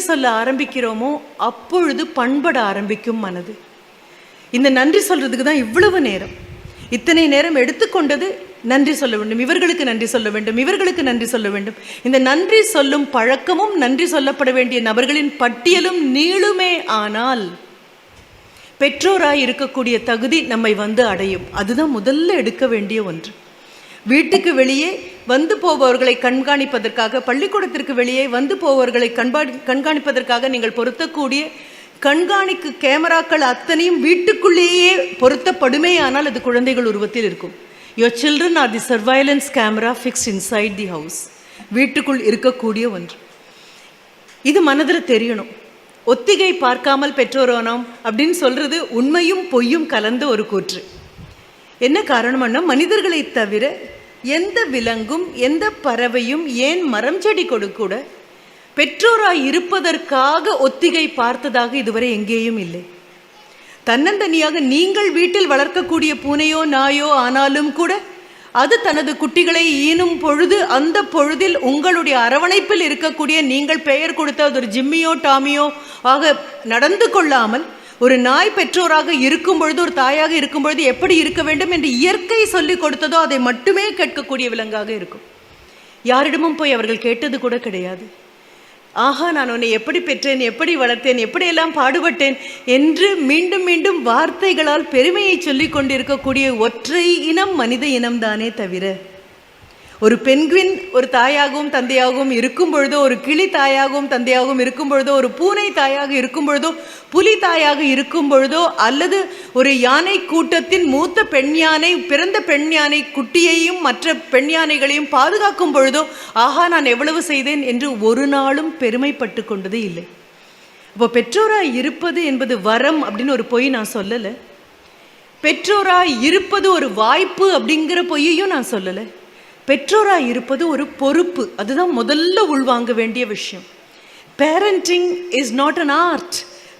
சொல்ல ஆரம்பிக்கிறோமோ அப்பொழுது பண்பட ஆரம்பிக்கும் மனது. இந்த நன்றி சொல்றதுக்கு தான் இவ்வளவு நேரம். இத்தனை நேரம் எடுத்துக்கொண்டது நன்றி சொல்ல வேண்டும். இவர்களுக்கு நன்றி சொல்ல வேண்டும். இவர்களுக்கு நன்றி சொல்ல வேண்டும். இந்த நன்றி சொல்லும் பழக்கமும் நன்றி சொல்லப்பட வேண்டிய நபர்களின் பட்டியலும் நீளுமே ஆனால் பெற்றோராய் இருக்கக்கூடிய தகுதி நம்மை வந்து அடையும். அதுதான் முதல்ல எடுக்க வேண்டிய ஒன்று. வீட்டுக்கு வெளியே வந்து போபவர்களை கண்காணிப்பதற்காக பள்ளிக்கூடத்திற்கு வெளியே வந்து போபவர்களை கண்பா கண்காணிப்பதற்காக நீங்கள் பொருத்தக்கூடிய கண்காணிக்கு கேமராக்கள் அத்தனையும் வீட்டுக்குள்ளேயே பொருத்தப்படுமே ஆனால் அது குழந்தைகள் உருவத்தில் இருக்கும். Your children are the surveillance camera fix inside the house வீட்டுக்குள் இருக்கக்கூடிய ஒன்று. இது மனதில் தெரியணும். ஒத்திகை பார்க்காமல் பெற்றோரோனோம் அப்படின்னு சொல்றது உண்மையும் பொய்யும் கலந்த ஒரு கூற்று. என்ன காரணம்னா மனிதர்களை தவிர எந்த விலங்கும் எந்த பறவையும் ஏன் மரம் செடி கொடுக்கூட? பெற்றோராய் இருப்பதற்காக ஒத்திகை பார்த்ததாக இதுவரை எங்கேயும் இல்லை. தன்னந்தனியாக நீங்கள் வீட்டில் வளர்க்கக்கூடிய பூனையோ நாயோ ஆனாலும் கூட அது தனது குட்டிகளை ஈனும் பொழுது அந்த பொழுதில் உங்களுடைய அரவணைப்பில் இருக்கக்கூடிய நீங்கள் பெயர் கொடுத்த அது ஒரு ஜிம்மியோ டாமியோ ஆக நடந்து கொள்ளாமல் ஒரு நாய் பெற்றோராக இருக்கும் பொழுது ஒரு தாயாக இருக்கும் பொழுது எப்படி இருக்க வேண்டும் என்று இயற்கை சொல்லிக் கொடுத்ததோ அதை மட்டுமே கேட்கக்கூடிய விலங்காக இருக்கும். யாரிடமும் போய் அவர்கள் கேட்டது கூட கிடையாது. ஆஹா நான் உன்னை எப்படி பெற்றேன் எப்படி வளர்த்தேன் எப்படியெல்லாம் பாடுபட்டேன் என்று மீண்டும் மீண்டும் வார்த்தைகளால் பெருமையை சொல்லிக் கொண்டிருக்கக்கூடிய ஒற்றை இனம் மனித இனம்தானே தவிர ஒரு பெண்குவின் ஒரு தாயாகவும் தந்தையாகவும் இருக்கும் பொழுதோ ஒரு கிளி தாயாகவும் தந்தையாகவும் இருக்கும் பொழுதோ ஒரு பூனை தாயாக இருக்கும் பொழுதோ புலி தாயாக இருக்கும் பொழுதோ அல்லது ஒரு யானை கூட்டத்தின் மூத்த பெண் யானை பிறந்த பெண் யானை குட்டியையும் மற்ற பெண் யானைகளையும் பாதுகாக்கும் பொழுதோ ஆஹா நான் எவ்வளவு செய்தேன்? என்று ஒரு நாளும் பெருமைப்பட்டு கொண்டது இல்லை. இப்போ பெற்றோராய் இருப்பது என்பது வரம் அப்படின்னு ஒரு பொய் நான் சொல்லலை. பெற்றோராய் இருப்பது ஒரு வாய்ப்பு அப்படிங்கிற பொய்யையும் நான் சொல்லலை. பெற்றோராக இருப்பது ஒரு பொறுப்பு. அதுதான் முதல்ல உள்வாங்க வேண்டிய விஷயம். Parenting is not an art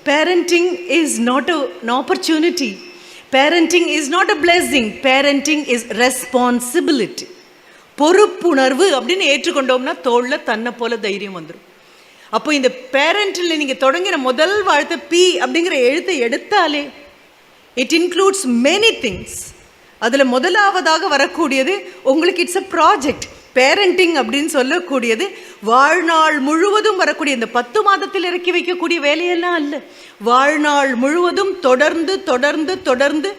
parenting is not an opportunity parenting is not a blessing. Parenting is responsibility பொறுப்புணர்வு அப்படின்னு ஏற்றுக்கொண்டோம்னா தோளில் தன்னை போல தைரியம் வந்துடும் அப்போ இந்த பேரண்டில் நீங்கள் தொடங்கின முதல் வாழ்த்து பி அப்படிங்கிற எழுத்தை எடுத்தாலே இட் இன்க்ளூட்ஸ் மெனி திங்ஸ் அதில் முதலாவதாக வரக்கூடியது உங்களுக்கு இட்ஸ் அ ப்ராஜெக்ட் பேரண்டிங் அப்படின்னு சொல்லக்கூடியது. வாழ்நாள் முழுவதும் வரக்கூடிய இந்த பத்து மாதத்தில் இறக்கி வைக்கக்கூடிய வேலையெல்லாம் அல்ல. வாழ்நாள் முழுவதும் தொடர்ந்து தொடர்ந்து தொடர்ந்து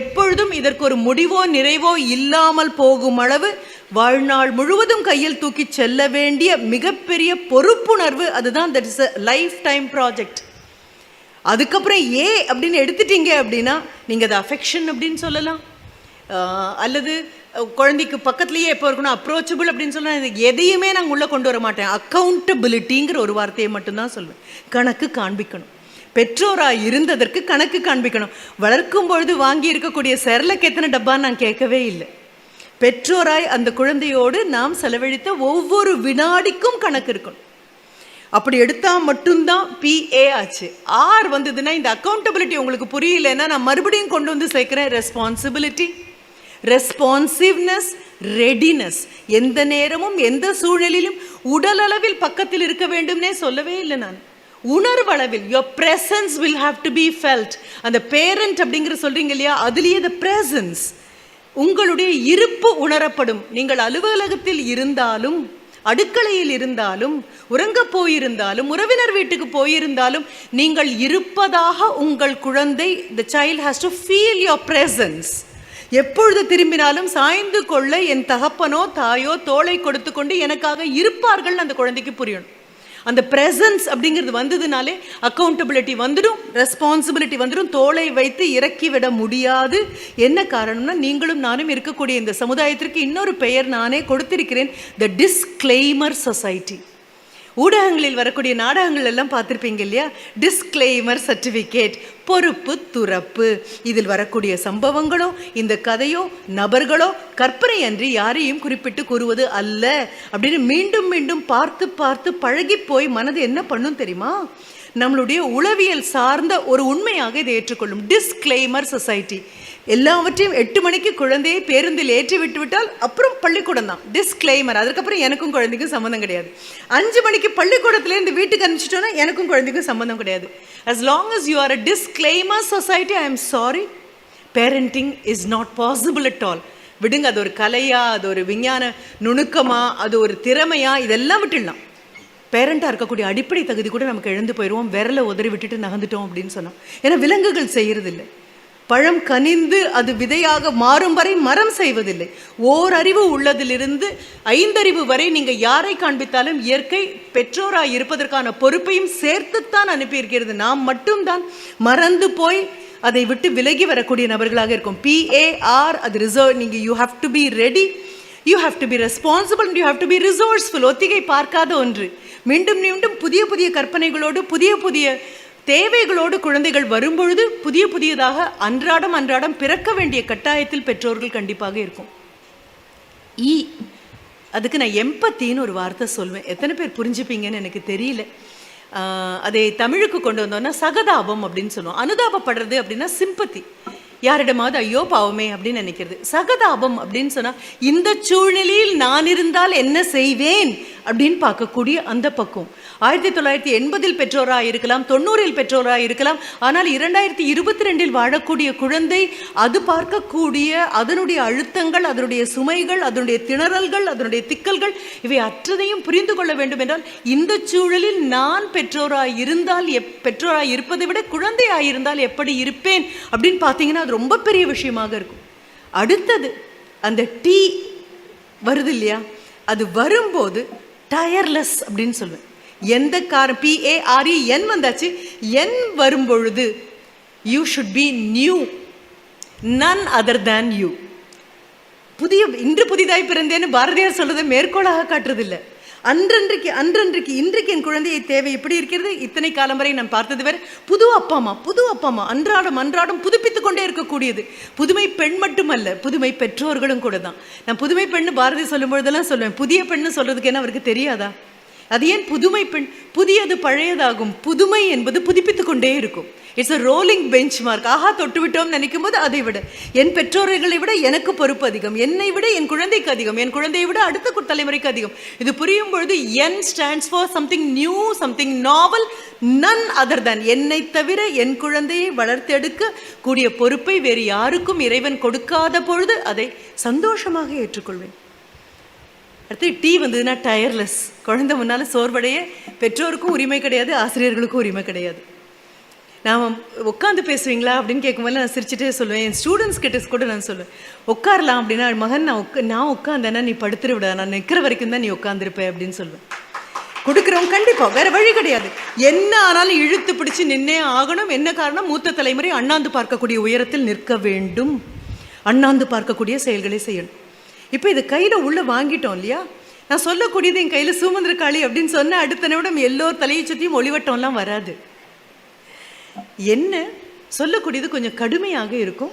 எப்பொழுதும் இதற்கு ஒரு முடிவோ நிறைவோ இல்லாமல் போகும் அளவு வாழ்நாள் முழுவதும் கையில் தூக்கி செல்ல வேண்டிய மிகப்பெரிய பொறுப்புணர்வு அதுதான். That is a lifetime project அதுக்கப்புறம் ஏ அப்படின்னு எடுத்துட்டீங்க அப்படின்னா நீங்கள் அதை அஃபெக்ஷன் அப்படின்னு சொல்லலாம். அல்லது குழந்தைக்கு பக்கத்துலேயே எப்போ இருக்கணும் அப்ரோச்சபிள் அப்படின்னு சொன்னால் எதையுமே நாங்கள் உள்ளே கொண்டு வர மாட்டேன். அக்கௌண்டபிலிட்டிங்கிற ஒரு வார்த்தையை மட்டும்தான் சொல்லுவேன் கணக்கு காண்பிக்கணும். பெற்றோராக இருந்ததற்கு கணக்கு காண்பிக்கணும். வளர்க்கும் பொழுது வாங்கி இருக்கக்கூடிய செரலுக்கு எத்தனை டப்பான்னு நான் கேட்கவே இல்லை. பெற்றோராய் அந்த குழந்தையோடு நாம் செலவழித்த ஒவ்வொரு வினாடிக்கும் கணக்கு இருக்கணும். அப்படி எடுத்தால் மட்டும்தான் பிஏ ஆச்சு. ஆர் வந்ததுன்னா இந்த அக்கௌண்டபிலிட்டி உங்களுக்கு புரியலன்னா நான் மறுபடியும் கொண்டு வந்து சேர்க்குறேன். ரெஸ்பான்சிபிலிட்டி ரெஸ்பான்சிவ்னஸ் ரெடினஸ் எந்த நேரமும் எந்த சூழலிலும் உடல் அளவில் பக்கத்தில் இருக்க வேண்டும்னே சொல்லவே இல்லை நான். உணர்வளவில் your presence will have to be felt அந்த பேரண்ட் அப்படிங்கிற சொல்றீங்க இல்லையா? அதுலேயே த ப்ரெசன்ஸ் உங்களுடைய இருப்பு உணரப்படும். நீங்கள் அலுவலகத்தில் இருந்தாலும் அடுக்கலையில் இருந்தாலும் உறங்க போயிருந்தாலும் உறவினர் வீட்டுக்கு போயிருந்தாலும் நீங்கள் இருப்பதாக உங்கள் குழந்தை the child has to feel your presence எப்பொழுது திரும்பினாலும் சாய்ந்து கொள்ள என் தகப்பனோ தாயோ தோளை கொடுத்து கொண்டு எனக்காக இருப்பார்கள் அந்த குழந்தைக்கு புரியணும். அந்த ப்ரெசன்ஸ் அப்படிங்கிறது வந்ததுனாலே அக்கௌண்டபிலிட்டி வந்துடும் ரெஸ்பான்சிபிலிட்டி வந்துடும் தோளை வைத்து இறக்கி விட முடியாது. என்ன காரணம்னா நீங்களும் நானும் இருக்கக்கூடிய இந்த சமுதாயத்திற்கு இன்னொரு பெயர் நானே கொடுத்திருக்கிறேன் த டிஸ்க்ளைமர் சொசைட்டி ஊடகங்களில் வரக்கூடிய நாடகங்கள் எல்லாம் பார்த்துருப்பீங்க இல்லையா? டிஸ்க்ளைமர் சர்டிஃபிகேட் பொறுப்பு துறப்பு. இதில் வரக்கூடிய சம்பவங்களோ இந்த கதையோ நபர்களோ கற்பனை அன்றி யாரையும் குறிப்பிட்டு கூறுவது அல்ல. அப்படின்னு மீண்டும் மீண்டும் பார்த்து பார்த்து பழகி போய் மனது என்ன பண்ணும் தெரியுமா? நம்மளுடைய உளவியல் சார்ந்த ஒரு உண்மையாக இதை ஏற்றுக்கொள்ளும். டிஸ்க்ளைமர் சொசைட்டி எல்லாவற்றையும் எட்டு மணிக்கு குழந்தையை பேருந்தில் ஏற்றி விட்டு விட்டால் அப்புறம் பள்ளிக்கூடம் தான் டிஸ்க்ளைமர் அதுக்கப்புறம் எனக்கும் குழந்தைக்கும் சம்மந்தம் கிடையாது. அஞ்சு மணிக்கு பள்ளிக்கூடத்துலேருந்து வீட்டுக்கு அனுப்பிச்சிட்டோன்னா எனக்கும் குழந்தைக்கும் சம்மந்தம் கிடையாது. As long as you are a disclaimer society I am sorry parenting is not possible at all விடுங்க அது ஒரு கலையா அது ஒரு விஞ்ஞான நுணுக்கமா அது ஒரு திறமையா இதெல்லாம் விட்டுடலாம். பேரண்டாக இருக்கக்கூடிய அடிப்படை தகுதி கூட நமக்கு எழுந்து போயிடுவோம். விரலை உதறி விட்டுட்டு நகர்ந்துட்டோம் அப்படின்னு சொன்னோம். ஏன்னா விலங்குகள் செய்யறதில்லை. பழம் கனிந்து அது விதையாக மாறும் வரை மரம் செய்வதில்லை. ஓரறிவு உள்ளதிலிருந்து ஐந்தறிவு வரை நீங்கள் யாரை காண்பித்தாலும் இயற்கை பெற்றோராக இருப்பதற்கான பொறுப்பையும் சேர்த்துத்தான் அனுப்பியிருக்கிறது. நாம் மட்டும்தான் மறந்து போய் அதை விட்டு விலகி வரக்கூடிய நபர்களாக இருக்கும். பிஏஆர் அது ரிசர்வ் நீங்கள் you have to be ready you have to be responsible you have to be resourceful ஒத்திகை பார்க்காத ஒன்று. மீண்டும் மீண்டும் புதிய புதிய கற்பனைகளோடு புதிய புதிய தேவைகளோடு குழந்தைகள் வரும்பொழுது புதிய புதியதாக அன்றாடம் அன்றாடம் பிறக்க வேண்டிய கட்டாயத்தில் பெற்றோர்கள் கண்டிப்பாக இருக்கும். ஈ அதுக்கு நான் எம்பத்தின்னு ஒரு வார்த்தை சொல்வேன். எத்தனை பேர் புரிஞ்சுப்பீங்கன்னு எனக்கு தெரியல. அதை தமிழுக்கு கொண்டு வந்தோம்னா சகதாபம் அப்படின்னு சொல்லுவோம். அனுதாபப்படுறது அப்படின்னா சிம்பத்தி யாரிடமாவது ஐயோ பாவமே அப்படின்னு நினைக்கிறது. சகதாபம் அப்படின்னு சொன்னா இந்த சூழ்நிலையில் நான் இருந்தால் என்ன செய்வேன்? அப்படின்னு பார்க்கக்கூடிய அந்த பக்கம் ஆயிரத்தி தொள்ளாயிரத்தி எண்பதில் பெற்றோராக இருக்கலாம் தொண்ணூறில் பெற்றோராக இருக்கலாம் ஆனால் இரண்டாயிரத்தி இருபத்தி ரெண்டில் வாழக்கூடிய குழந்தை அது பார்க்கக்கூடிய அதனுடைய அழுத்தங்கள் அதனுடைய சுமைகள் அதனுடைய திணறல்கள் அதனுடைய திக்கல்கள் இவை அற்றதையும் புரிந்து கொள்ள வேண்டும் என்றால் இந்த சூழலில் நான் பெற்றோராக இருந்தால் எப் பெற்றோராக இருப்பதை விட குழந்தையாக இருந்தால் எப்படி இருப்பேன் அப்படின்னு பார்த்தீங்கன்னா அது ரொம்ப பெரிய விஷயமாக இருக்கும். அடுத்தது அந்த டீ வருது இல்லையா? அது வரும்போது டயர்லெஸ் அப்படின்னு சொல்லுவேன். எந்த கார் பிஏஆர்இ என் வந்தாச்சு. என் வரும்பொழுது you should be new none other than you புதிய இன்று புதிதாய் பிறந்தேன்னு பாரதியார் சொல்றதை மேற்கோளாக காட்டுறதில்லை. அன்றன்றைக்கு அன்றன்றைக்கு இன்றைக்கு என் குழந்தையை தேவை எப்படி இருக்கிறது? இத்தனை காலம் வரை நான் பார்த்தது வரை புது அப்பா அம்மா புது அப்பா அம்மா அன்றாடம் அன்றாடம் புதுப்பித்து கொண்டே இருக்கக்கூடியது. புதுமை பெண் மட்டுமல்ல புதுமை பெற்றோர்களும் கூட தான் நான் புதுமை பெண்ணு பாரதி சொல்லும் பொழுதெல்லாம் சொல்லுவேன். புதிய பெண்ணு சொல்றதுக்கு என்ன அவருக்கு தெரியாதா? அது ஏன் புதுமை பெண் புதியது பழையதாகும்? புதுமை என்பது புதுப்பித்துக் கொண்டே இருக்கும். It's a rolling benchmark ஆஹா தொட்டு விட்டோம் நினைக்கும் போது அதை விட. என் பெற்றோர்களை விட எனக்கு பொறுப்பு அதிகம். என்னை விட என் குழந்தைக்கு அதிகம். என் குழந்தையை விட அடுத்த தலைமுறைக்கு அதிகம். இது புரியும் பொழுது N stands for something new something novel none other than என்னை தவிர என் குழந்தையை வளர்த்தெடுக்க கூடிய பொறுப்பை வேறு யாருக்கும் இறைவன் கொடுக்காத பொழுது அதை சந்தோஷமாக ஏற்றுக்கொள்வேன். அடுத்து டீ வந்ததுன்னா டயர்லெஸ் குழந்தை முன்னால் சோர்வடைய பெற்றோருக்கும் உரிமை கிடையாது ஆசிரியர்களுக்கும் உரிமை கிடையாது. நான் உட்காந்து பேசுவீங்களா அப்படின்னு கேட்கும்போது நான் சிரிச்சுட்டே சொல்லுவேன். என் ஸ்டூடெண்ட்ஸ் கிட்ட கூட நான் சொல்லுவேன். உட்காரலாம் அப்படின்னா மகன் நான் உட்கா நான் உட்காந்தேன்னா நீ படுத்துரு விட நான் நிற்கிற வரைக்கும் தான் நீ உட்காந்துருப்பேன் அப்படின்னு சொல்லுவேன். கொடுக்குறவங்க கண்டிப்பாக வேறு வழி கிடையாது. என்ன ஆனாலும் இழுத்து பிடிச்சி நின்னே ஆகணும். என்ன காரணம்? மூத்த தலைமுறை அண்ணாந்து பார்க்கக்கூடிய உயரத்தில் நிற்க வேண்டும். அண்ணாந்து பார்க்கக்கூடிய செயல்களை செய்யணும். இப்போ இது கையில் உள்ளே வாங்கிட்டோம் இல்லையா? நான் சொல்லக்கூடியது என் கையில் சுமந்திரக்காளி அப்படின்னு சொன்னால் அடுத்த நிமிடம் எல்லோர் தலையை சுற்றியும் ஒளிவட்டம்லாம் வராது. என்ன? சொல்லக்கூடியது கொஞ்சம் கடுமையாக இருக்கும்.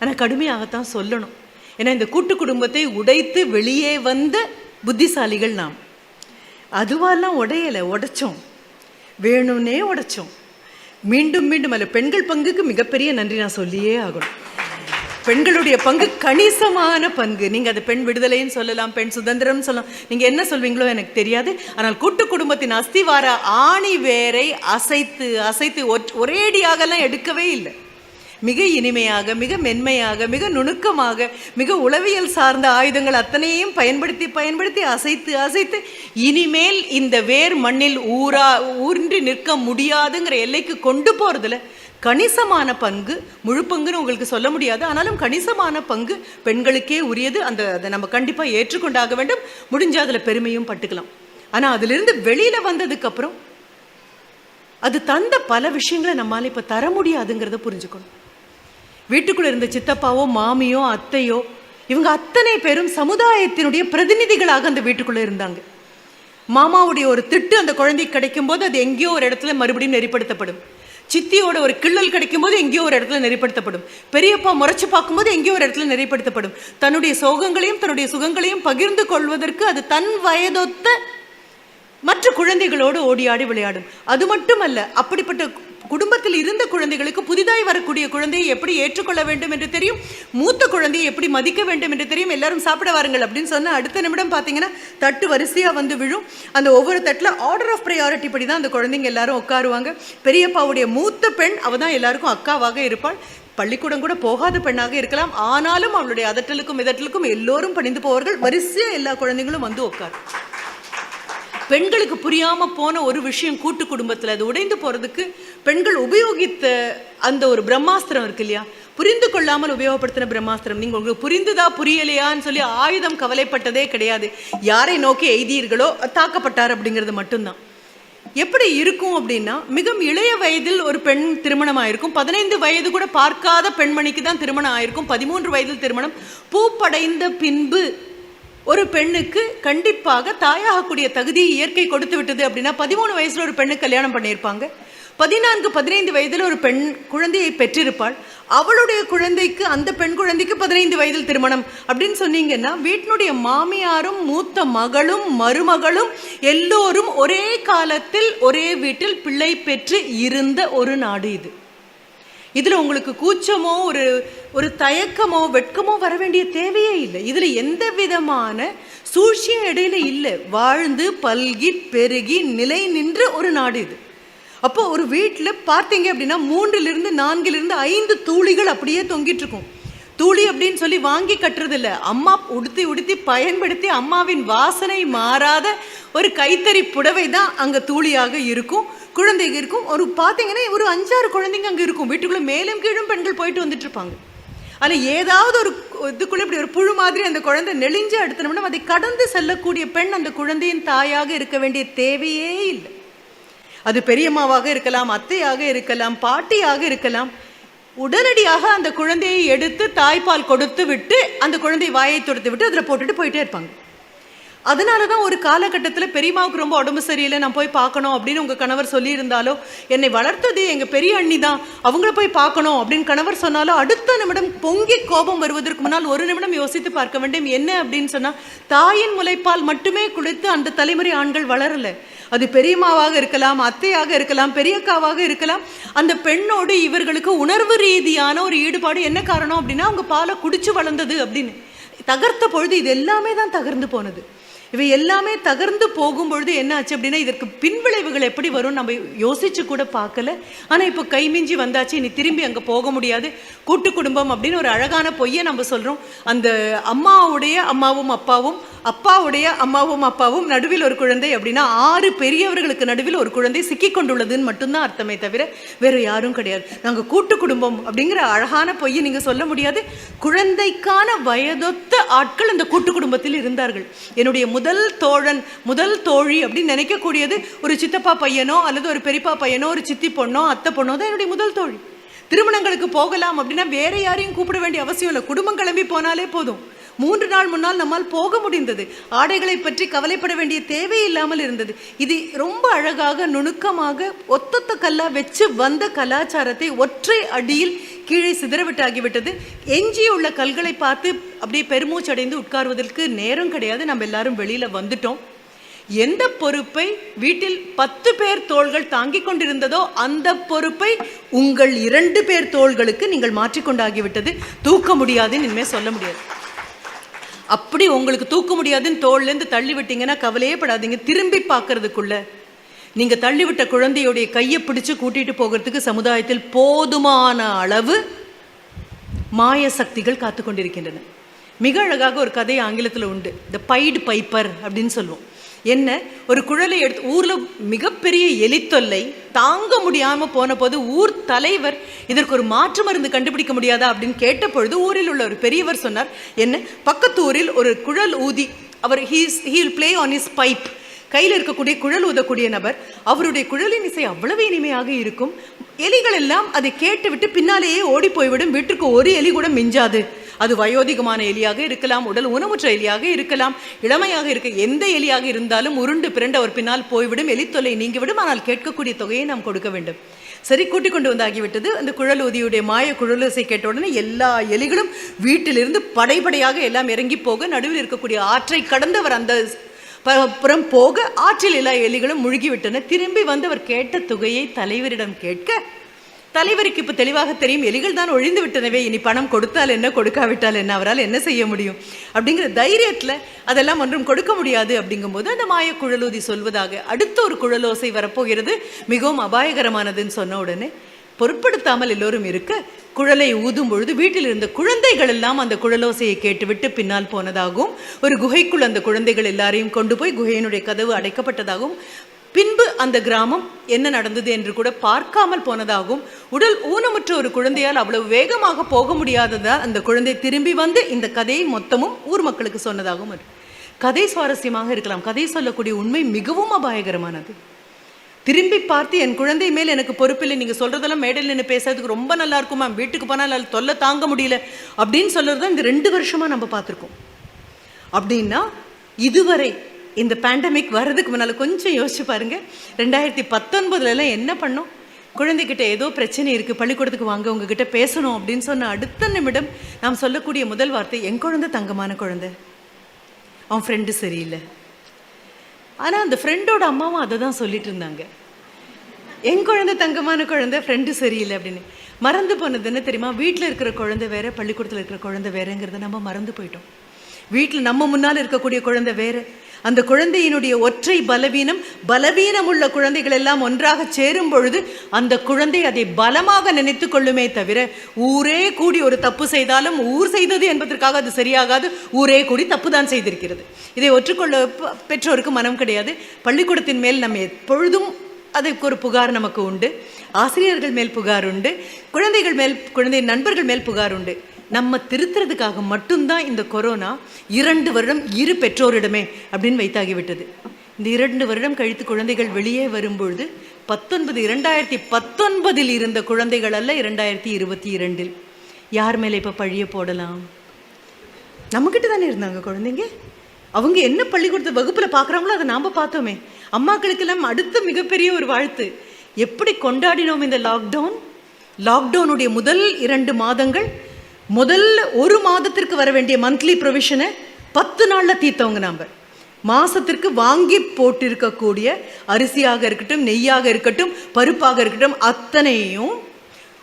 ஆனால் கடுமையாகத்தான் சொல்லணும். ஏன்னா இந்த கூட்டு குடும்பத்தை உடைத்து வெளியே வந்த புத்திசாலிகள் நாம். அதுவாலாம் உடையலை உடைச்சோம். வேணும்னே உடைச்சோம். மீண்டும் மீண்டும் அல்ல பெண்கள் பங்குக்கு மிகப்பெரிய நன்றி நான் சொல்லியே ஆகணும். பெண்களுடைய பங்கு கணிசமான பங்கு. நீங்க அது பெண் விடுதலைன்னு சொல்லலாம் பெண் சுதந்திரம் சொல்லலாம். நீங்க என்ன சொல்வீங்களோ எனக்கு தெரியாது. ஆனால் கூட்டு குடும்பத்தின் அஸ்திவார ஆணி வேரை அசைத்து அசைத்து ஒரேடியாகலாம் எடுக்கவே இல்லை. மிக இனிமையாக மிக மென்மையாக மிக நுணுக்கமாக மிக உளவியல் சார்ந்த ஆயுதங்கள் அத்தனையும் பயன்படுத்தி பயன்படுத்தி அசைத்து அசைத்து இனிமேல் இந்த வேர் மண்ணில் ஊரா ஊன்றி நிற்க முடியாதுங்கிற எல்லைக்கு கொண்டு போகிறதுல கணிசமான பங்கு முழு பங்குன்னு உங்களுக்கு சொல்ல முடியாது. ஆனாலும் கணிசமான பங்கு பெண்களுக்கே உரியது. அந்த அதை நம்ம கண்டிப்பாக ஏற்றுக்கொண்டாக வேண்டும். முடிஞ்சால் அதில் பெருமையும் பட்டுக்கலாம். ஆனால் அதிலிருந்து வெளியில் வந்ததுக்கப்புறம் அது தந்த பல விஷயங்களை நம்மளால் இப்போ தர முடியாதுங்கிறத புரிஞ்சுக்கணும். வீட்டுக்குள்ளே இருந்த சித்தப்பாவோ மாமியோ அத்தையோ இவங்க அத்தனை பேரும் சமுதாயத்தினுடைய பிரதிநிதிகளாக அந்த வீட்டுக்குள்ளே இருந்தாங்க. மாமாவுடைய ஒரு திட்டு அந்த குழந்தைக்கு கிடைக்கும் போது அது எங்கேயோ ஒரு இடத்துல மறுபடியும் நெறிப்படுத்தப்படும். சித்தியோட ஒரு கிள்ளல் கிடைக்கும் போது எங்கேயோ ஒரு இடத்துல நெறிப்படுத்தப்படும். பெரியப்பா முறைச்சு பார்க்கும்போது எங்கேயோ ஒரு இடத்துல நெறிப்படுத்தப்படும். தன்னுடைய சோகங்களையும் தன்னுடைய சுகங்களையும் பகிர்ந்து கொள்வதற்கு அது தன் வயதொத்த மற்ற குழந்தைகளோடு ஓடி ஆடி விளையாடும். அது மட்டுமல்ல அப்படிப்பட்ட குடும்பத்தில் இருந்த குழந்தைகளுக்கு புதிதாய் வரக்கூடிய குழந்தையை எப்படி ஏற்றுக்கொள்ள வேண்டும் என்று தெரியும்? மூத்த குழந்தையை எப்படி மதிக்க வேண்டும் என்று தெரியும்? எல்லாரும் சாப்பிட வாருங்கள் அப்படின்னு சொன்ன அடுத்த நிமிடம் பார்த்தீங்கன்னா தட்டு வரிசையாக வந்து விழும். அந்த ஒவ்வொரு தட்டில் ஆர்டர் ஆஃப் ப்ரையாரிட்டி படி தான் அந்த குழந்தைங்க எல்லாரும் உட்காருவாங்க. பெரியப்பாவுடைய மூத்த பெண் அவ தான் எல்லாருக்கும் அக்காவாக இருப்பாள். பள்ளிக்கூடம் கூட போகாத பெண்ணாக இருக்கலாம். ஆனாலும் அவளுடைய அதட்டலுக்கும் மிதட்டலுக்கும் எல்லோரும் பணிந்து போவார்கள். வரிசையாக எல்லா குழந்தைங்களும் வந்து உட்காரும். பெண்களுக்கு புரியாம போன ஒரு விஷயம் கூட்டு குடும்பத்தில் அது உடைந்து போறதுக்கு பெண்கள் உபயோகித்த அந்த ஒரு பிரம்மாஸ்திரம் இருக்கு இல்லையா? புரிந்து கொள்ளாமல் உபயோகப்படுத்தின பிரம்மாஸ்திரம். நீங்கள் உங்களுக்கு புரிந்துதா புரியலையான்னு சொல்லி ஆயுதம் கவலைப்பட்டதே கிடையாது. யாரை நோக்கி எய்தீர்களோ தாக்கப்பட்டார் அப்படிங்கிறது மட்டும்தான். எப்படி இருக்கும் அப்படின்னா மிக இளைய வயதில் ஒரு பெண் திருமணம் ஆயிருக்கும் பதினைந்து வயது கூட பார்க்காத பெண்மணிக்கு தான் திருமணம் ஆயிருக்கும். பதிமூன்று வயதில் திருமணம். பூப்படைந்த பின்பு ஒரு பெண்ணுக்கு கண்டிப்பாக தாயாகக்கூடிய தகுதி இயற்கை கொடுத்து விட்டது அப்படின்னா பதிமூணு வயசுல ஒரு பெண்ணு கல்யாணம் பண்ணியிருப்பாங்க. பதினான்கு பதினைந்து வயதில் ஒரு பெண் குழந்தையை பெற்றிருப்பாள். அவளுடைய குழந்தைக்கு அந்த பெண் குழந்தைக்கு பதினைந்து வயதில் திருமணம் அப்படின்னு சொன்னீங்கன்னா வீட்டினுடைய மாமியாரும் மூத்த மகளும் மருமகளும் எல்லோரும் ஒரே காலத்தில் ஒரே வீட்டில் பிள்ளை பெற்று இருந்த ஒரு நாடு இது. இதில் உங்களுக்கு கூச்சமோ ஒரு ஒரு தயக்கமோ வெட்கமோ வர வேண்டிய தேவையே இல்லை. இதில் எந்த விதமான சூழ்ச்சியும் இடையில இல்லை. வாழ்ந்து பல்கி பெருகி நிலை நின்ற ஒரு நாடு இது. அப்போ ஒரு வீட்டில் பார்த்தீங்க அப்படின்னா மூன்றிலிருந்து நான்கிலிருந்து ஐந்து தூளிகள் அப்படியே தொங்கிட்டு இருக்கும். தூளி அப்படின்னு சொல்லி வாங்கி கட்டுறது இல்லை அம்மா உடுத்தி உடுத்தி பயன்படுத்தி அம்மாவின் வாசனை மாறாத ஒரு கைத்தறி புடவை தான் அங்கே தூளியாக இருக்கும். குழந்தைங்க இருக்கும். ஒரு பார்த்தீங்கன்னா ஒரு அஞ்சாறு குழந்தைங்க அங்கே இருக்கும். வீட்டுக்குள்ளே மேலும் கீழும் பெண்கள் போயிட்டு வந்துட்டு இருப்பாங்க. அதில் ஏதாவது ஒரு இதுக்குள்ள இப்படி ஒரு புழு மாதிரி அந்த குழந்தை நெளிஞ்சு அடுத்த அதை கடந்து செல்லக்கூடிய பெண் அந்த குழந்தையின் தாயாக இருக்க வேண்டிய தேவையே இல்லை. அது பெரியம்மாவாக இருக்கலாம் அத்தையாக இருக்கலாம் பாட்டியாக இருக்கலாம். உடனடியாக அந்த குழந்தையை எடுத்து தாய்ப்பால் கொடுத்து விட்டு அந்த குழந்தை வாயை துடுத்து விட்டு அதில் போட்டுட்டு போயிட்டே இருப்பாங்க. அதனால தான் ஒரு காலகட்டத்தில் பெரியம்மாவுக்கு ரொம்ப உடம்பு சரியில்லை நான் போய் பார்க்கணும் அப்படின்னு உங்கள் கணவர் சொல்லியிருந்தாலோ என்னை வளர்த்தது எங்கள் பெரிய அண்ணி தான் அவங்கள போய் பார்க்கணும் அப்படின்னு கணவர் சொன்னாலோ அடுத்த நிமிடம் பொங்கி கோபம் வருவதற்கு முன்னால் ஒரு நிமிடம் யோசித்து பார்க்க வேண்டும் என்ன அப்படின்னு சொன்னால் தாயின் முலைப்பால் மட்டுமே குடித்து அந்த தலைமுறை ஆண்கள் வளரலை. அது பெரியம்மாவாக இருக்கலாம் அத்தையாக இருக்கலாம் பெரியக்காவாக இருக்கலாம். அந்த பெண்ணோடு இவர்களுக்கு உணர்வு ரீதியான ஒரு ஈடுபாடு என்ன காரணம் அப்படின்னா அவங்க பாலை குடிச்சு வளர்ந்தது அப்படின்னு. தகர்த்த பொழுது இது எல்லாமே தான் தகர்ந்து போனது. இவை எல்லாமே தகர்ந்து போகும்பொழுது என்ன ஆச்சு அப்படின்னா இதற்கு பின்விளைவுகள் எப்படி வரும் நம்ம யோசிச்சு கூட பார்க்கல. ஆனால் இப்போ கைமிஞ்சி வந்தாச்சு இனி திரும்பி அங்கே போக முடியாது. கூட்டு குடும்பம் அப்படின்னு ஒரு அழகான பொய்யை நம்ம சொல்கிறோம் அந்த அம்மாவுடைய அம்மாவும் அப்பாவும் அப்பாவுடைய அம்மாவும் அப்பாவும் நடுவில் ஒரு குழந்தை அப்படின்னா ஆறு பெரியவர்களுக்கு நடுவில் ஒரு குழந்தை சிக்கி கொண்டுள்ளதுன்னு மட்டும்தான் அர்த்தமே தவிர வேற யாரும் கிடையாது. நாங்கள் கூட்டு குடும்பம் அப்படிங்கிற அழகான பொய்யை நீங்கள் சொல்ல முடியாது. குழந்தைக்கான வயதொத்த ஆட்கள் அந்த கூட்டு குடும்பத்தில் இருந்தார்கள். என்னுடைய முதல் முதல் தோழன் முதல் தோழி அப்படின்னு நினைக்கக்கூடியது ஒரு சித்தப்பா பையனோ அல்லது ஒரு பெரியப்பா பையனோ ஒரு சித்தி பொண்ணோ அத்தை பொண்ணோ தான் என்னுடைய முதல் தோழி. திருமணங்களுக்கு போகலாம் அப்படின்னா வேற யாரையும் கூப்பிட வேண்டிய அவசியம் இல்லை. குடும்பம் கிளம்பி போனாலே போதும். மூன்று நாள் முன்னால் நம்மால் போக முடிந்தது. ஆடைகளை பற்றி கவலைப்பட வேண்டிய தேவை இல்லாமல் இருந்தது. இது ரொம்ப அழகாக நுணுக்கமாக ஒத்தொத்த கல்லா வச்சு வந்த கலாச்சாரத்தை ஒற்றை அடியில் கீழே சிதறவிட்டாகிவிட்டது. எஞ்சியுள்ள கல்களை பார்த்து அப்படியே பெருமூச்சடைந்து உட்கார்வதற்கு நேரம் கிடையாது. நம்ம எல்லாரும் வெளியில வந்துட்டோம். எந்த பொறுப்பை வீட்டில் பத்து பேர் தோள்கள் தாங்கிக் கொண்டிருந்ததோ அந்த பொறுப்பை உங்கள் இரண்டு பேர் தோள்களுக்கு நீங்கள் மாற்றிக்கொண்டாகிவிட்டது தூக்க முடியாதுன்னு இனிமேல் சொல்ல முடியாது. அப்படி உங்களுக்கு தூக்க முடியாதுன்னு தோல்லேருந்து தள்ளி விட்டீங்கன்னா கவலையே படாதீங்க. திரும்பி பார்க்கறதுக்குள்ள நீங்கள் தள்ளிவிட்ட குழந்தையுடைய கையை பிடிச்சு கூட்டிகிட்டு போகிறதுக்கு சமுதாயத்தில் போதுமான அளவு மாய சக்திகள் காத்து கொண்டிருக்கின்றன. மிக அழகாக ஒரு கதை ஆங்கிலத்தில் உண்டு. த பைடு பைப்பர் அப்படின்னு சொல்லுவோம். என்ன? ஒரு குழலை எடுத்து ஊரில் மிகப்பெரிய எலித்தொல்லை தாங்க முடியாமல் போன போது ஊர் தலைவர் இதற்கு ஒரு மாற்று மருந்து கண்டுபிடிக்க முடியாதா அப்படின்னு கேட்ட பொழுது ஊரில் உள்ள ஒரு பெரியவர் சொன்னார் என்ன? பக்கத்து ஊரில் ஒரு குழல் ஊதி அவர் he's he'll play on his pipe கையில் இருக்கக்கூடிய குழல் ஊதக்கூடிய நபர் அவருடைய குழலின் இசை அவ்வளவு இனிமையாக இருக்கும். எலிகள் எல்லாம் அதை கேட்டுவிட்டு பின்னாலேயே ஓடி போய்விடும். வீட்டுக்கு ஒரு எலி கூட மிஞ்சாது. அது வயோதிகமான எலியாக இருக்கலாம் உடல் உணவுற்ற எலியாக இருக்கலாம் இளமையாக இருக்க எந்த எலியாக இருந்தாலும் உருண்டு பிறண்டு அவர் பின்னால் போய்விடும் எலித்தொல்லை நீங்கிவிடும் ஆனால் கேட்கக்கூடிய தொகையை நாம் கொடுக்க வேண்டும். சரி கூட்டிக் கொண்டு வந்தாகிவிட்டது. அந்த குழல் ஊதியுடைய மாய குழலோசை கேட்ட உடனே எல்லா எலிகளும் வீட்டிலிருந்து படைபடையாக எல்லாம் இறங்கி போக நடுவில் இருக்கக்கூடிய ஆற்றை கடந்தவர் அந்த புறம் போக ஆற்றில் எல்லா எலிகளும் முழுகிவிட்டன. திரும்பி வந்து அவர் கேட்ட தொகையை தலைவரிடம் கேட்க தலைவருக்கு இப்போ தெளிவாக தெரியும் எலிகள் தான் ஒழிந்து விட்டனவே இனி பணம் கொடுத்தால் என்ன கொடுக்காவிட்டால் என்ன அவரால் என்ன செய்ய முடியும்? அப்படிங்கிற தைரியத்தில் அதெல்லாம் ஒன்றும் கொடுக்க முடியாது அப்படிங்கும்போது அந்த மாய குழலூதி சொல்வதாக அடுத்த ஒரு குழலோசை வரப்போகிறது மிகவும் அபாயகரமானதுன்னு சொன்ன உடனே பொருட்படுத்தாமல் எல்லோரும் இருக்க குழலை ஊதும் பொழுது வீட்டில் இருந்த குழந்தைகள் எல்லாம் அந்த குழலோசையை கேட்டுவிட்டு பின்னால் போனதாகவும் ஒரு குகைக்குள் அந்த குழந்தைகள் எல்லாரையும் கொண்டு போய் குகையினுடைய கதவு அடைக்கப்பட்டதாகவும் பின்பு அந்த கிராமம் என்ன நடந்தது என்று கூட பார்க்காமல் போனதாகவும் உடல் ஊனமுற்ற ஒரு குழந்தையால் அவ்வளவு வேகமாக போக முடியாததால் அந்த குழந்தை திரும்பி வந்து இந்த கதையை மொத்தமும் ஊர் மக்களுக்கு சொன்னதாகவும் இருக்கு. கதை சுவாரஸ்யமாக இருக்கலாம். கதை சொல்லக்கூடிய உண்மை மிகவும் அபாயகரமானது. திரும்பி பார்த்து என் குழந்தை மேல் எனக்கு பொறுப்பில்லை. நீங்கள் சொல்கிறதெல்லாம் மேடையில் நின்று பேசுறதுக்கு ரொம்ப நல்லா இருக்குமா வீட்டுக்கு போனால் அது தொல்லை தாங்க முடியல. அப்படின்னு சொல்கிறது தான் இந்த ரெண்டு வருஷமாக நம்ம பார்த்துருக்கோம். அப்படின்னா இதுவரை இந்த பேண்டமிக் வர்றதுக்கு முன்னால் கொஞ்சம் யோசிச்சு பாருங்க. ரெண்டாயிரத்தி பத்தொன்பதுலலாம் என்ன பண்ணோம்? குழந்தைகிட்ட ஏதோ பிரச்சனை இருக்குது பள்ளிக்கூடத்துக்கு வாங்க உங்ககிட்ட பேசணும் அப்படின்னு சொன்ன அடுத்த நிமிடம் நாம் சொல்லக்கூடிய முதல் வார்த்தை என் குழந்தை தங்கமான குழந்தை. அவன் ஃப்ரெண்டு சரியில்லை. ஆனால் அந்த ஃப்ரெண்டோட அம்மாவும் அதை தான் சொல்லிட்டு இருந்தாங்க. என் குழந்தை தங்கமான குழந்தை ஃப்ரெண்டு சரியில்லை அப்படின்னு. மறந்து போனது என்ன தெரியுமா? வீட்டில் இருக்கிற குழந்தை வேற பள்ளிக்கூடத்தில் இருக்கிற குழந்தை வேறுங்கிறத நம்ம மறந்து போயிட்டோம். வீட்டில் நம்ம முன்னால் இருக்கக்கூடிய குழந்தை வேற அந்த குழந்தையினுடைய ஒற்றை பலவீனம் பலவீனம் உள்ள குழந்தைகள் எல்லாம் ஒன்றாக சேரும் பொழுது அந்த குழந்தை அதை பலமாக நினைத்து கொள்ளுமே தவிர ஊரே கூடி ஒரு தப்பு செய்தாலும் ஊர் செய்தது என்பதற்காக அது சரியாகாது ஊரே கூடி தப்பு தான் செய்திருக்கிறது. இதை ஒற்றுக்கொள்ள பெற்றோருக்கு மனம் கிடையாது. பள்ளிக்கூடத்தின் மேல் நம்ம எப்பொழுதும் அதுக்கு ஒரு புகார் நமக்கு உண்டு. ஆசிரியர்கள் மேல் புகார் உண்டு. குழந்தைகள் மேல் குழந்தை நண்பர்கள் மேல் புகார் உண்டு. நம்ம திருத்துறதுக்காக மட்டும்தான் இந்த கொரோனா இரண்டு வருடம் இரு பெற்றோரிடமே அப்படின்னு வைத்தாகிவிட்டது இந்த இரண்டு வருடம் கழித்து குழந்தைகள் வெளியே வரும்பொழுது பத்தொன்பது இரண்டாயிரத்தி பத்தொன்பதில் இருந்த குழந்தைகள் அல்ல இரண்டாயிரத்தி இருபத்தி இரண்டில். யார் மேலே இப்போ பழிய போடலாம்? நம்மக்கிட்ட தானே இருந்தாங்க குழந்தைங்க. அவங்க என்ன பள்ளிக்கூடத்து வகுப்பில் பார்க்குறாங்களோ அதை நாம் பார்த்தோமே. அம்மாக்களுக்கெல்லாம் அடுத்த மிகப்பெரிய ஒரு வாழ்த்து. எப்படி கொண்டாடினோம் இந்த லாக்டவுன் லாக்டவுனுடைய முதல் இரண்டு மாதங்கள் முதல்ல ஒரு மாதத்திற்கு வர வேண்டிய மந்த்லி ப்ரொவிஷனை பத்து நாளில் தீர்த்தவங்க நாம். மாசத்திற்கு வாங்கி போட்டிருக்கக்கூடிய அரிசியாக இருக்கட்டும் நெய்யாக இருக்கட்டும் பருப்பாக இருக்கட்டும் அத்தனையும்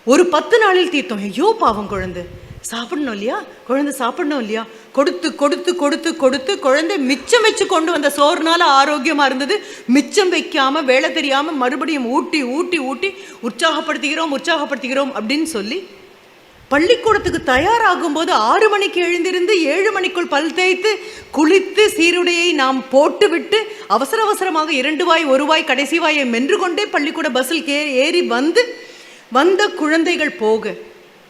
ஒரு பத்து நாளில் தீர்த்தோம். ஐயோ பாவம் குழந்தை. சாப்பிடணும் இல்லையா? குழந்தை சாப்பிடணும் இல்லையா? கொடுத்து கொடுத்து கொடுத்து கொடுத்து குழந்தை மிச்சம் வச்சு கொண்டு வந்த சோறுனால ஆரோக்கியமாக இருந்தது. மிச்சம் வைக்காமல் வேலை தெரியாமல் மறுபடியும் ஊட்டி ஊட்டி ஊட்டி உற்சாகப்படுத்துகிறோம் உற்சாகப்படுத்துகிறோம் அப்படின்னு சொல்லி பள்ளிக்கூடத்துக்கு தயாராகும் போது ஆறு மணிக்கு எழுந்திருந்து ஏழு மணிக்குள் பல் தேய்த்து குளித்து சீருடையை நாம் போட்டுவிட்டு அவசர அவசரமாக இரண்டு வாய் ஒரு வாய் கடைசி வாயை மென்று கொண்டே பள்ளிக்கூட பஸ்ஸில் கே ஏறி வந்து வந்த குழந்தைகள் போக.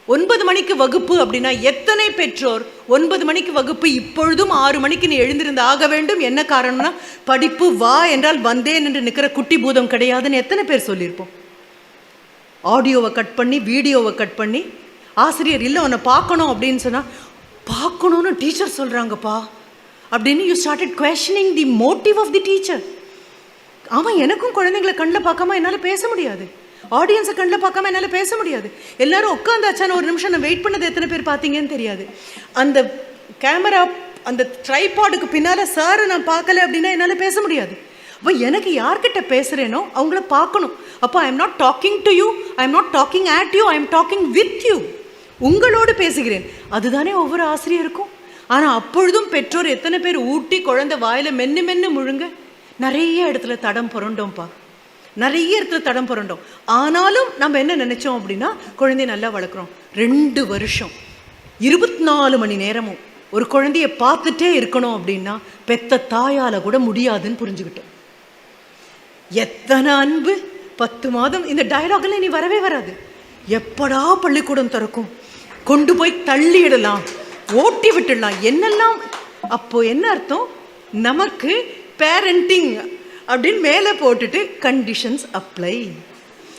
ஒன்பது மணிக்கு வகுப்பு அப்படின்னா எத்தனை பெற்றோர்? ஒன்பது மணிக்கு வகுப்பு இப்பொழுதும் ஆறு மணிக்கு நீ எழுந்திருந்து ஆக வேண்டும். என்ன காரணம்னா படிப்பு வா என்றால் வந்தேன் என்று நிற்கிற குட்டி பூதம் கிடையாதுன்னு எத்தனை பேர் சொல்லியிருப்போம்? ஆடியோவை கட் பண்ணி வீடியோவை கட் பண்ணி ஆசிரியர் இல்லை உன்னை பார்க்கணும் அப்படின்னு சொன்னால் பார்க்கணும்னு டீச்சர் சொல்கிறாங்கப்பா அப்படின்னு you started questioning the motive of the teacher ஆமாம் எனக்கும் குழந்தைங்களை கண்ணில் பார்க்காம என்னால் பேச முடியாது. ஆடியன்ஸை கண்ணில் பார்க்காம என்னால் பேச முடியாது. எல்லாரும் உட்காந்தாச்சான ஒரு நிமிஷம் நான் வெயிட் பண்ணது எத்தனை பேர் பார்த்தீங்கன்னு தெரியாது. அந்த கேமரா அந்த ட்ரைபாடுக்கு பின்னால் சாரை நான் பார்க்கல அப்படின்னா என்னால் பேச முடியாது. அப்போ எனக்கு யார்கிட்ட பேசுகிறேனோ அவங்கள பார்க்கணும். அப்போ I am not talking to you I am not talking at you I am talking with you உங்களோடு பேசுகிறேன். அதுதானே ஒவ்வொரு ஆசிரியருக்கும். ஆனால் அப்பொழுதும் பெற்றோர் எத்தனை பேர் ஊட்டி குழந்தை வாயில மென்னு மென்னு முழுங்க? நிறைய இடத்துல தடம் புரண்டோம்ப்பா. நிறைய இடத்துல தடம் புரண்டோம். ஆனாலும் நம்ம என்ன நினைச்சோம் அப்படின்னா குழந்தைய நல்லா வளர்க்குறோம். ரெண்டு வருஷம். இருபத்தி நாலு மணி நேரமும் ஒரு குழந்தைய பார்த்துட்டே இருக்கணும் அப்படின்னா பெத்த தாயால கூட முடியாதுன்னு புரிஞ்சுக்கிட்டோம். எத்தனை அன்பு. பத்து மாதம். இந்த டயலாக்ல நீ வரவே வராது. எப்படா பள்ளிக்கூடம் திறக்கும்? கொண்டு போய் தள்ளிடலாம். ஓட்டி விட்டுடலாம். என்னெல்லாம்? அப்போ என்ன அர்த்தம்? நமக்கு பேரண்டிங் அப்படின்னு மேலே போட்டுட்டு கண்டிஷன்ஸ் அப்ளை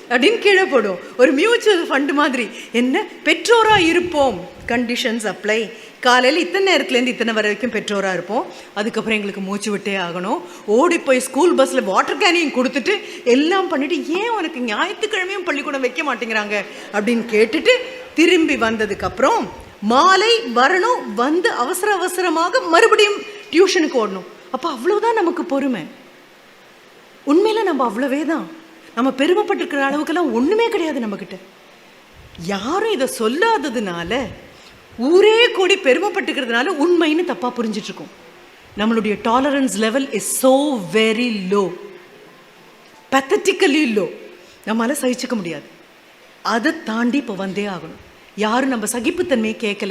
அப்படின்னு கீழே போடும். ஒரு மியூச்சுவல் ஃபண்டு மாதிரி. என்ன? பெற்றோராக இருப்போம். கண்டிஷன்ஸ் அப்ளை காலையில் இத்தனை நேரத்துலேருந்து இத்தனை வரைக்கும் பெற்றோராக இருப்போம். அதுக்கப்புறம் எங்களுக்கு மூச்சு விட்டே ஆகணும். ஓடி போய் ஸ்கூல் பஸ்ஸில் வாட்டர் கேனையும் கொடுத்துட்டு எல்லாம் பண்ணிவிட்டு ஏன் உனக்கு ஞாயிற்றுக்கிழமையும் பள்ளிக்கூடம் வைக்க மாட்டேங்கிறாங்க? அப்படின்னு கேட்டுட்டு திரும்பி வந்ததுக்கப்புறம் மாலை வரணும் வந்து அவசர அவசரமாக மறுபடியும் டியூஷனுக்கு ஓடணும். அப்போ அவ்வளவுதான் நமக்கு பொறுமை. உண்மையில் நம்ம அவ்வளவே தான் நம்ம பெருமைப்பட்டிருக்கிற அளவுக்கெல்லாம் ஒன்றுமே கிடையாது நம்மக்கிட்ட யாரும் இதை சொல்லாததுனால ஊரே கூடி பெருமைப்பட்டுக்கிறதுனால உண்மைன்னு தப்பாக புரிஞ்சிட்டு இருக்கோம் நம்மளுடைய tolerance level is so very low pathetically low நம்மளால் சகிச்சுக்க முடியாது. அதை தாண்டி இப்போ வந்தே ஆகணும். யாரும் நம்ம சகிப்புத்தன்மையை கேட்கல